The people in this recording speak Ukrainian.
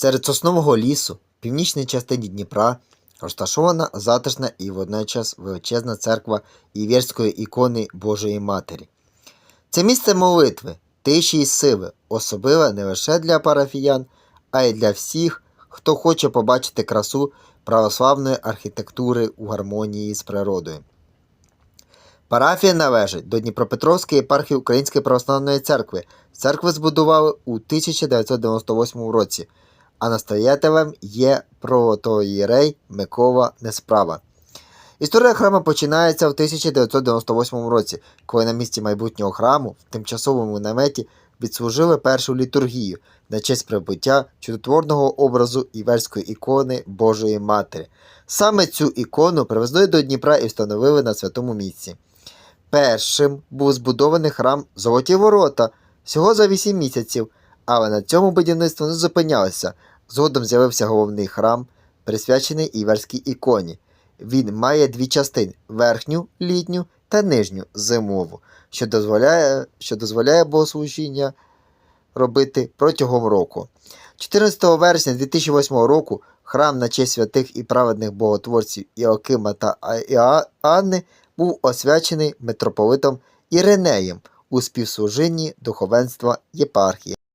Серед соснового лісу, в північній частині Дніпра, розташована затишна і водночас величезна церква Іверської ікони Божої Матері. Це місце молитви, тиші і сили, особливе не лише для парафіян, а й для всіх, хто хоче побачити красу православної архітектури у гармонії з природою. Парафія належить до Дніпропетровської єпархії Української православної церкви. Церкву збудували у 1998 році, а настоятелем є протоїрей Микола Несправа. Історія храму починається в 1998 році, коли на місці майбутнього храму в тимчасовому наметі відслужили першу літургію на честь прибуття чудотворного образу іверської ікони Божої Матері. Саме цю ікону привезли до Дніпра і встановили на святому місці. Першим був збудований храм Золоті Ворота всього за 8 місяців, але на цьому будівництво не зупинялося. Згодом з'явився головний храм, присвячений іверській іконі. Він має дві частини: верхню літню та нижню зимову, що дозволяє, що дозволяє богослужіння робити протягом року. 14 вересня 2008 року храм на честь святих і праведних боготворців Іокима та Іоанни був освячений митрополитом Іринеєм у співслужінні духовенства єпархії.